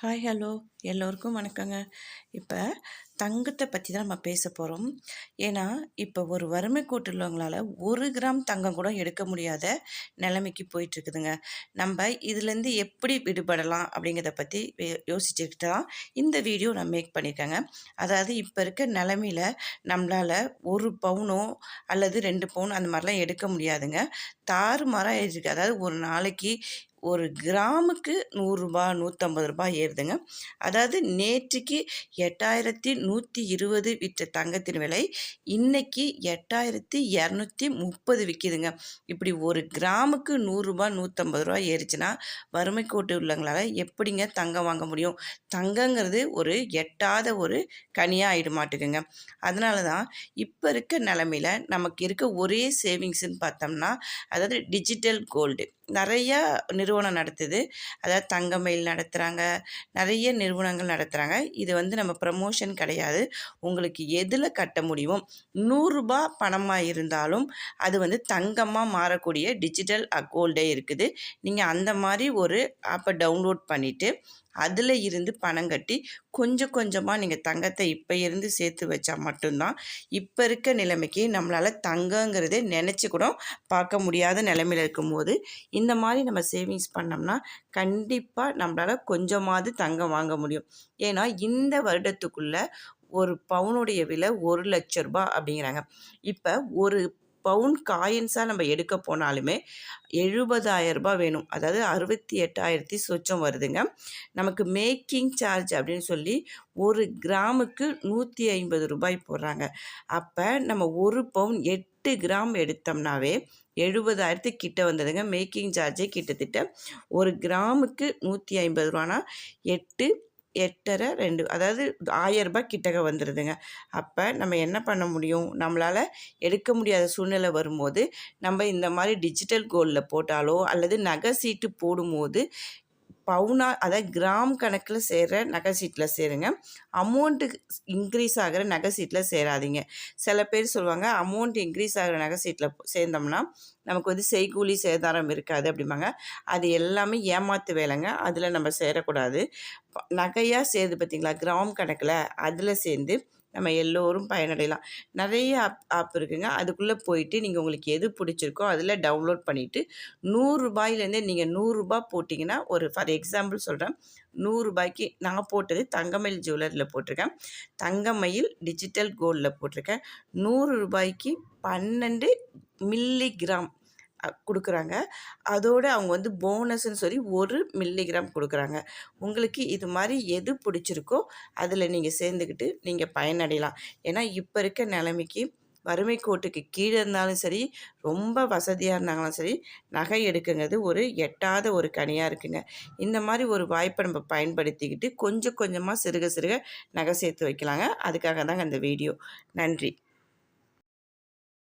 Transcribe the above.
Hi hello எல்லோருக்கும் வணக்கங்க. இப்போ தங்கத்தை பற்றி தான் நம்ம பேச போகிறோம் ஏன்னா இப்போ ஒரு வறுமை கோட்டில் உள்ளவங்களால் ஒரு கிராம் தங்கம் கூட எடுக்க முடியாத நிலைமைக்கு போயிட்டுருக்குதுங்க. நம்ம இதுலேருந்து எப்படி விடுபடலாம் அப்படிங்கிறத பற்றி யோசிச்சுக்கிட்டு தான் இந்த வீடியோ நான் மேக் பண்ணியிருக்கேங்க. அதாவது இப்போ இருக்க நிலமையில் நம்மளால் ஒரு பவுனோ அல்லது ரெண்டு பவுன் அந்த மாதிரிலாம் எடுக்க முடியாதுங்க. தாறு மரம் இருக்குது அதாவது ஒரு நாளைக்கு ஒரு கிராமுக்கு நூறுரூபா நூற்றம்பது ரூபாய் ஏறுதுங்க. அதாவது நேற்றுக்கு எட்டாயிரத்தி நூற்றி இருபது விற்ற தங்கத்தின் விலை இன்னைக்கு எட்டாயிரத்தி இரநூத்தி முப்பது விற்கிதுங்க இப்படி ஒரு கிராமுக்கு நூறுரூபா நூற்றம்பது ரூபா ஏறிச்சுன்னா வறுமை கோட்டு உள்ளவங்களால் எப்படிங்க தங்கம் வாங்க முடியும்? தங்கங்கிறது ஒரு எட்டாத ஒரு கனியாக ஆகிட மாட்டுக்குங்க அதனால தான் இப்போ இருக்க நிலமையில் நமக்கு இருக்க ஒரே சேவிங்ஸ்ன்னு பார்த்தோம்னா அதாவது டிஜிட்டல் கோல்டு. நிறையா நிறுவனம் நடத்துது. அதாவது தங்கமயில் நடத்துகிறாங்க நிறைய நிறுவனங்கள் நடத்துகிறாங்க இது வந்து நம்ம ப்ரமோஷன் கிடையாது. உங்களுக்கு எதில் கட்ட முடியுமோ நூறுரூபா பணமாக இருந்தாலும் அது வந்து தங்கமாக மாறக்கூடிய டிஜிட்டல் கோல்டே இருக்குது. நீங்கள் அந்த மாதிரி ஒரு ஆப்பை டவுன்லோட் பண்ணிவிட்டு அதில் இருந்து பணம் கட்டி கொஞ்சம் கொஞ்சமாக நீங்கள் தங்கத்தை இப்போ இருந்து சேர்த்து வச்சா மட்டும்தான் இப்போ இருக்க நிலைமைக்கு நம்மளால் தங்கங்கிறதே நினச்சி கூட பார்க்க முடியாத நிலைமையில் இருக்கும்போது இந்த மாதிரி நம்ம சேவிங்ஸ் பண்ணோம்னா கண்டிப்பாக நம்மளால் கொஞ்சமாவது தங்கம் வாங்க முடியும். ஏன்னா இந்த வருடத்துக்குள்ளே ஒரு பவுனுடைய விலை ஒரு லட்ச ரூபா அப்படிங்கிறாங்க. இப்போ ஒரு பவுன் காயின்ஸாக நம்ம எடுக்க போனாலுமே எழுபதாயிரம் ரூபாய் வேணும். அதாவது அறுபத்தி எட்டாயிரத்தி சொச்சம் வருதுங்க. நமக்கு மேக்கிங் சார்ஜ் அப்படின்னு சொல்லி ஒரு கிராமுக்கு நூற்றி ஐம்பது ரூபாய் போடுறாங்க. அப்போ நம்ம ஒரு பவுன் எட்டு கிராம் எடுத்தோம்னாவே எழுபதாயிரத்து கிட்ட வந்ததுங்க. மேக்கிங் சார்ஜே கிட்டத்தட்ட ஒரு கிராமுக்கு நூற்றி ஐம்பது ரூபானா எட்டு எட்டரை ரெண்டு அதாவது ஆயரரூபா கிட்டக்க வந்துடுதுங்க அப்போ நம்ம என்ன பண்ண முடியும்? நம்மளால் எடுக்க முடியாத சூழ்நிலை வரும்போது நம்ம இந்த மாதிரி டிஜிட்டல் கோல்டில் போட்டாலோ அல்லது நகை சீட்டு போடும்போது பவுனா அதாவது கிராம் கணக்கில் சேர்கிற நகை சீட்டில் சேருங்க. அமௌண்ட்டு இன்க்ரீஸ் ஆகிற நகை சீட்டில் சேராதிங்க. சில பேர் சொல்லுவாங்க அமௌண்ட் இன்க்ரீஸ் ஆகிற நகை சீட்டில் சேர்ந்தோம்னா நமக்கு வந்து செய்கூலி சேதாரம் இருக்காது அப்படிம்பாங்க. அது எல்லாமே ஏமாத்து வேலைங்க. அதில் நம்ம சேரக்கூடாது. நகையாக சேருது பார்த்திங்களா கிராம் கணக்கில் அதில் சேர்ந்து நம்ம எல்லோரும் பயனடையலாம். நிறைய ஆப் ஆப் இருக்குங்க. அதுக்குள்ளே போயிட்டு நீங்கள் உங்களுக்கு எது பிடிச்சிருக்கோ அதில் டவுன்லோட் பண்ணிவிட்டு நூறுரூபாயிலேருந்தே நீங்கள் நூறுரூபா போட்டிங்கன்னா ஒரு ஃபார் எக்ஸாம்பிள் சொல்கிறேன் நூறுரூபாய்க்கு நான் போட்டது தங்கமயில் ஜுவல்லரியில் போட்டிருக்கேன். தங்கமயில் டிஜிட்டல் கோல்டில் போட்டிருக்கேன். நூறு ரூபாய்க்கு பன்னெண்டு மில்லி கிராம் கொடுக்குறாங்க. அதோடு அவங்க வந்து போனஸ்ன்னு சொல்லி ஒரு மில்லிகிராம் கொடுக்குறாங்க. உங்களுக்கு இது மாதிரி எது பிடிச்சிருக்கோ அதில் நீங்கள் சேர்ந்துக்கிட்டு நீங்கள் பயனடையலாம். ஏன்னா இப்போ இருக்க நிலைமைக்கு வறுமை கோட்டுக்கு கீழே இருந்தாலும் சரி ரொம்ப வசதியாக இருந்தாலும் சரி நகை எடுக்குங்கிறது ஒரு எட்டாத ஒரு கனியாக இருக்குங்க. இந்த மாதிரி ஒரு வாய்ப்பை நம்ம பயன்படுத்திக்கிட்டு கொஞ்சம் கொஞ்சமாக சிறுக சிறுக நகை சேர்த்து வைக்கலாங்க. அதுக்காக தாங்க அந்த வீடியோ. நன்றி.